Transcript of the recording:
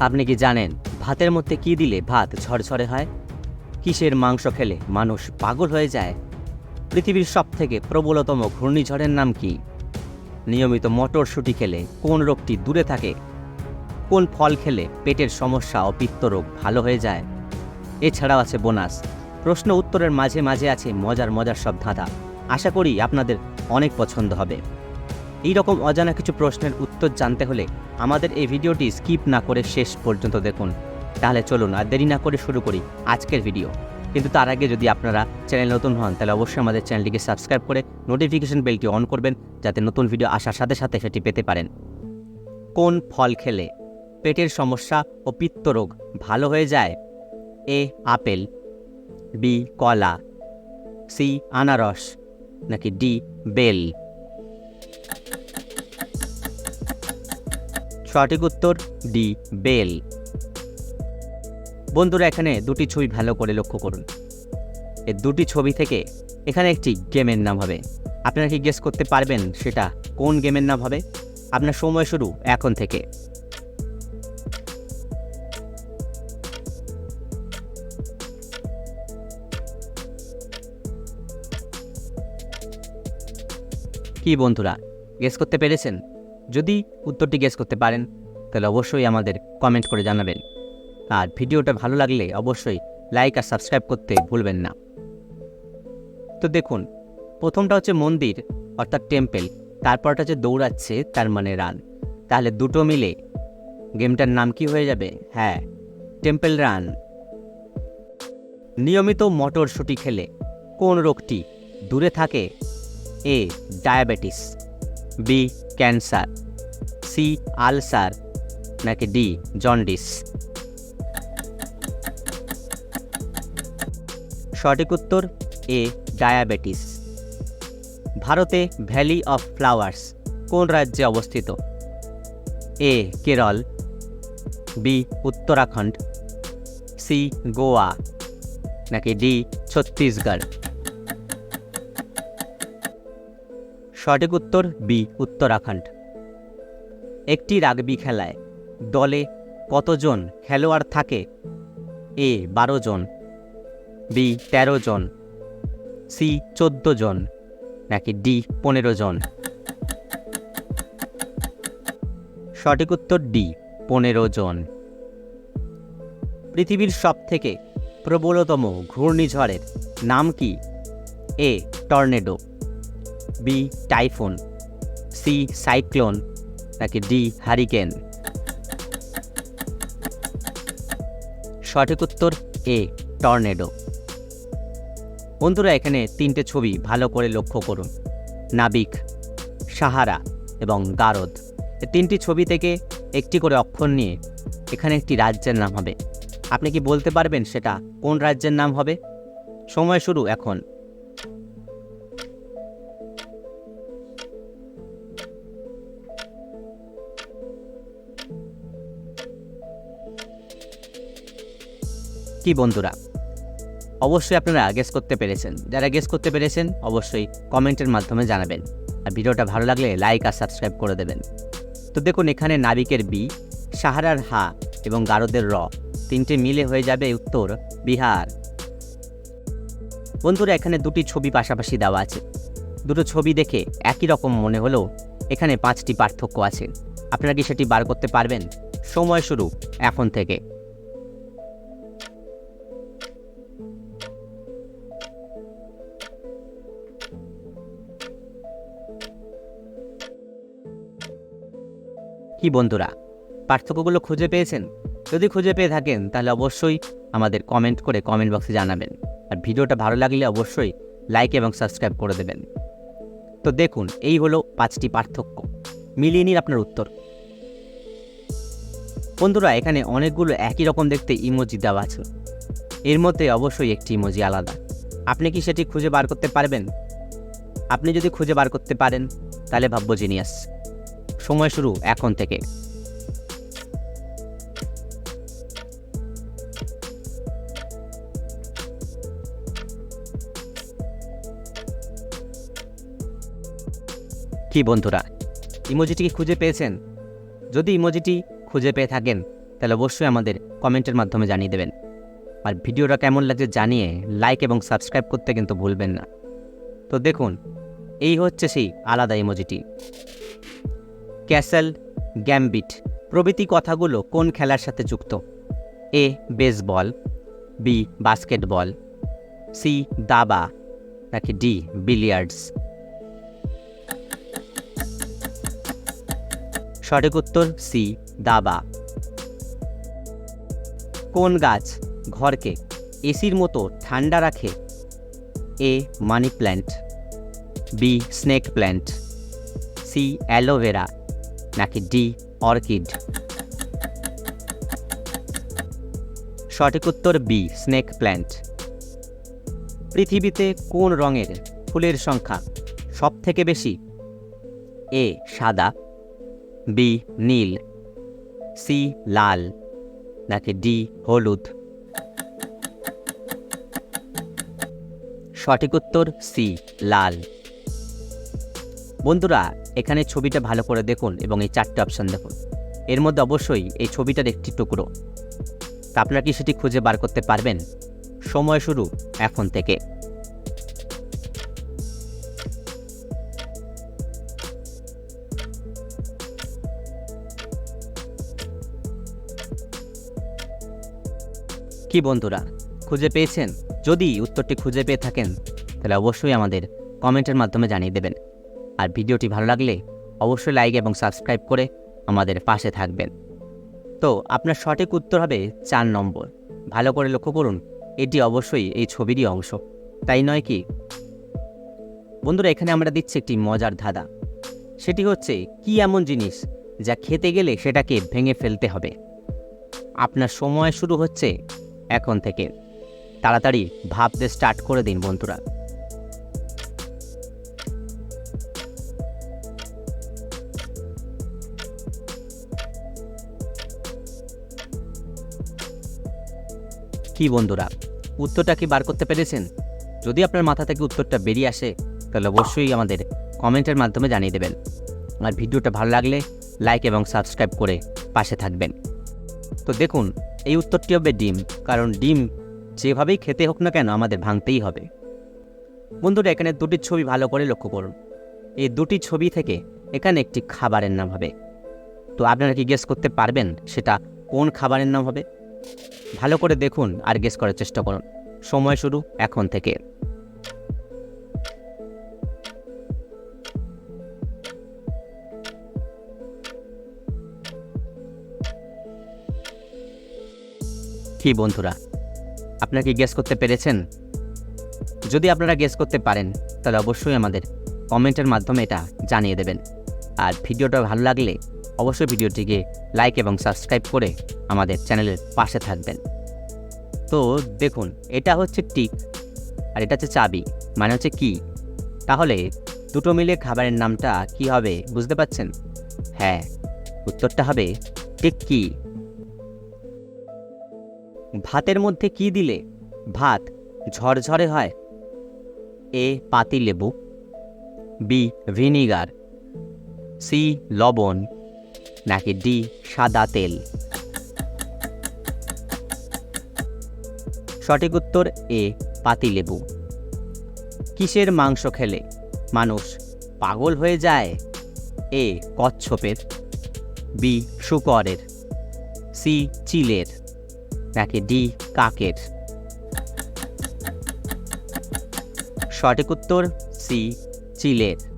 আপনি কি জানেন ভাতের মধ্যে কি দিলে ভাত ঝরঝরে হয়? কিসের মাংস খেলে মানুষ পাগল হয়ে যায়? পৃথিবীর সব থেকে প্রবলতম ঘূর্ণিঝড়ের নাম কি? নিয়মিত মটরশুঁটি খেলে কোন রোগটি দূরে থাকে? কোন ফল খেলে পেটের সমস্যা ও পিত্ত রোগ ভালো হয়ে যায়? এছাড়াও আছে বোনাস। প্রশ্ন উত্তরের মাঝে মাঝে আছে মজার মজার সব ধাঁধা। আশা করি আপনাদের অনেক পছন্দ হবে। এই রকম অজানা কিছু প্রশ্নের উত্তর জানতে হলে আমাদের এই ভিডিওটি স্কিপ না করে শেষ পর্যন্ত দেখুন। তাহলে চলুন আর দেরি না করে শুরু করি আজকের ভিডিও। কিন্তু তার আগে যদি আপনারা চ্যানেল নতুন হন, তাহলে অবশ্যই আমাদের চ্যানেলটিকে সাবস্ক্রাইব করে নোটিফিকেশন বেলটি অন করবেন, যাতে নতুন ভিডিও আসার সাথে সাথে সেটি পেতে পারেন। কোন ফল খেলে পেটের সমস্যা ও পিত্তরোগ ভালো হয়ে যায়? এ, আপেল, বি, কলা, সি, আনারস, নাকি ডি, বেল? সঠিক উত্তর ডি, বেল। বন্ধুরা, এখানে দুটি ছবি ভালো করে লক্ষ্য করুন। এই দুটি ছবি থেকে এখানে একটি গেমের নাম হবে। আপনারা কি গেস করতে পারবেন সেটা কোন গেমের নাম হবে? আপনার সময় শুরু এখন থেকে। কি বন্ধুরা গেস করতে পেরেছেন? যদি উত্তরটি গেস করতে পারেন, তাহলে অবশ্যই আমাদের কমেন্ট করে জানাবেন। আর ভিডিওটা ভালো লাগলে অবশ্যই লাইক আর সাবস্ক্রাইব করতে ভুলবেন না। তো দেখুন, প্রথমটা হচ্ছে মন্দির, অর্থাৎ টেম্পেল তারপরটা হচ্ছে দৌড়াচ্ছে তার মানে রান তাহলে দুটো মিলে গেমটার নাম কি হয়ে যাবে? হ্যাঁ টেম্পেল রান নিয়মিত মটরশুঁটি খেলে কোন রোগটি দূরে থাকে? A diabetes B cancer C ulcer নাকি ডি জন্ডিস? সঠিক উত্তর এ ডায়াবেটিস। ভারতে ভ্যালি অফ ফ্লাওয়ার্স কোন রাজ্যে অবস্থিত? A Kerala. B Uttarakhand. C Goa. নাকি ডি ছত্তিশগড়? সঠিক উত্তর বি, উত্তরাখণ্ড। একটি রাগবি খেলায় দলে কতজন খেলোয়াড় থাকে? এ, বারো জন। বি, তেরো জন। সি, চোদ্দ জন। নাকি ডি, পনেরো জন? সঠিক উত্তর ডি, পনেরো জন। পৃথিবীর সব থেকে প্রবলতম ঘূর্ণিঝড়ের নাম কি? A, tornado. B typhoon, C cyclone, নাকি ডি হারিকেন? সঠিক উত্তর এ, টর্নেডো। বন্ধুরা, এখানে তিনটে ছবি ভালো করে লক্ষ্য করুন। নাবিক, সাহারা এবং গারদ। তিনটি ছবি থেকে একটি করে অক্ষর নিয়ে এখানে একটি রাজ্যের নাম হবে। আপনি কি বলতে পারবেন সেটা কোন রাজ্যের নাম হবে? সময় শুরু এখন। কি বন্ধুরা? অবশ্যই আপনারা গেস করতে পেরেছেন। যারা গেস করতে পেরেছেন, অবশ্যই কমেন্টের মাধ্যমে জানাবেন। আর ভিডিওটা ভালো লাগলে লাইক আর সাবস্ক্রাইব করে দেবেন। তো দেখুন, এখানে নাবিকের বি, সাহারার হা এবং গারদের র তিনটে মিলে হয়ে যাবে উত্তর বিহার। বন্ধুরা, এখানে দুটি ছবি পাশাপাশি দেওয়া আছে। দুটো ছবি দেখে একই রকম মনে হলেও এখানে পাঁচটি পার্থক্য আছে। আপনারা কি সেটি বার করতে পারবেন? সময় শুরু এখন থেকে। কি বন্ধুরা? পার্থক্যগুলো খুঁজে পেয়েছেন? যদি খুঁজে পেয়ে থাকেন, তাহলে অবশ্যই আমাদের কমেন্ট করে কমেন্ট বক্সে জানাবেন। আর ভিডিওটা ভালো লাগলে অবশ্যই লাইক এবং সাবস্ক্রাইব করে দেবেন। তো দেখুন, এই হলো পাঁচটি পার্থক্য। মিলিয়ে নিন আপনার উত্তর। বন্ধুরা, এখানে অনেকগুলো একই রকম দেখতে ইমোজি দেওয়া আছে। এর মধ্যে অবশ্যই একটি ইমোজি আলাদা। আপনি কি সেটি খুঁজে বার করতে পারবেন? আপনি যদি খুঁজে বার করতে পারেন, তাহলে ভাববো জিনিয়াস সময় শুরু এখন থেকে। কি বন্ধুরা, ইমোজিটি কি খুঁজে পেয়েছেন? যদি ইমোজিটি খুঁজে পেয়ে থাকেন, তাহলে অবশ্যই আমাদের কমেন্টের মাধ্যমে জানিয়ে দেবেন। আর ভিডিওটা কেমন লাগছে জানিয়ে লাইক এবং সাবস্ক্রাইব করতে কিন্তু ভুলবেন না। তো দেখুন, এই হচ্ছে সেই আলাদা ইমোজিটি। ক্যাসেল, গ্যাম্বিট প্রভৃতি কথাগুলো কোন খেলার সাথে যুক্ত? A, baseball, B, basketball, C, দাবা, নাকি ডি, বিলিয়ার্ডস? সঠিক উত্তর সি, দাবা। কোন গাছ ঘরকে এসির মতো ঠান্ডা রাখে? A, money plant, B, snake plant, C, aloe vera. নাকি ডি অর্কিড? সঠিক উত্তর বি, স্নেক প্ল্যান্ট। পৃথিবীতে কোন রঙের ফুলের সংখ্যা সব থেকে বেশি? এ, সাদা। বি, নীল। সি, লাল। নাকি ডি, হলুদ? সঠিক উত্তর সি, লাল। বন্ধুরা, এখানে ছবিটা ভালো করে দেখুন এবং এই চারটে অপশান দেখুন। এর মধ্যে অবশ্যই এই ছবিটার একটি টুকরো। তা আপনারা কি সেটি খুঁজে বার করতে পারবেন? সময় শুরু এখন থেকে। কি বন্ধুরা, খুঁজে পেয়েছেন? যদি উত্তরটি খুঁজে পেয়ে থাকেন, তাহলে অবশ্যই আমাদের কমেন্টের মাধ্যমে জানিয়ে দেবেন। আর ভিডিওটি ভালো লাগলে অবশ্যই লাইক এবং সাবস্ক্রাইব করে আমাদের পাশে থাকবেন। তো আপনার সঠিক উত্তর হবে চার নম্বর। ভালো করে লক্ষ্য করুন, এটি অবশ্যই এই ছবিরই অংশ। তাই নয় কি? বন্ধুরা, এখানে আমরা দিচ্ছি একটি মজার ধাঁধা। সেটি হচ্ছে, কি এমন জিনিস যা খেতে গেলে সেটাকে ভেঙে ফেলতে হবে? আপনার সময় শুরু হচ্ছে এখন থেকে। তাড়াতাড়ি ভাবতে স্টার্ট করে দিন বন্ধুরা। কি বন্ধুরা? উত্তরটা কি বার করতে পেরেছেন? যদি আপনার মাথা থেকে উত্তরটা বেরিয়ে আসে, তাহলে অবশ্যই আমাদের কমেন্টের মাধ্যমে জানিয়ে দেবেন। আর ভিডিওটা ভালো লাগলে লাইক এবং সাবস্ক্রাইব করে পাশে থাকবেন। তো দেখুন, এই উত্তরটি হবে ডিম, কারণ ডিম যেভাবেই খেতে হোক না কেন আমাদের ভাঙতেই হবে। বন্ধুরা, এখানে দুটি ছবি ভালো করে লক্ষ্য করুন। এই দুটি ছবি থেকে এখানে একটি খাবারের নাম হবে। তো আপনারা কি গেস করতে পারবেন সেটা কোন খাবারের নাম হবে? ভালো করে দেখুন আর গেস করার চেষ্টা করুন। সময় শুরু এখন থেকে। কি বন্ধুরা, আপনারা কি গেস করতে পেরেছেন? যদি আপনারা গেস করতে পারেন, তাহলে অবশ্যই আমাদের কমেন্টের মাধ্যমে এটা জানিয়ে দেবেন। আর ভিডিওটা ভালো লাগলে অবশ্যই ভিডিওটিকে লাইক এবং সাবস্ক্রাইব করে আমাদের চ্যানেলের পাশে থাকবেন। তো দেখুন, এটা হচ্ছে টিক আর এটা হচ্ছে চাবি মানে হচ্ছে কি? তাহলে দুটো মিলে খাবারের নামটা কি হবে বুঝতে পাচ্ছেন হ্যাঁ উত্তরটা হবে টিক্কি ভাতের মধ্যে কি দিলে ভাত ঝরঝরে হয়? এ, পাতি লেবু, বি, ভিনিগার, সি, লবণ নাকি ডি, সাদা তেল? সঠিক উত্তর এ পাতিলেবু কিসের মাংস খেলে মানুষ পাগল হয়ে যায়? এ, কচ্ছপের। বি, শুকরের। সি, চিলের। নাকি ডি, কাকের? সঠিক উত্তর সি, চিলের।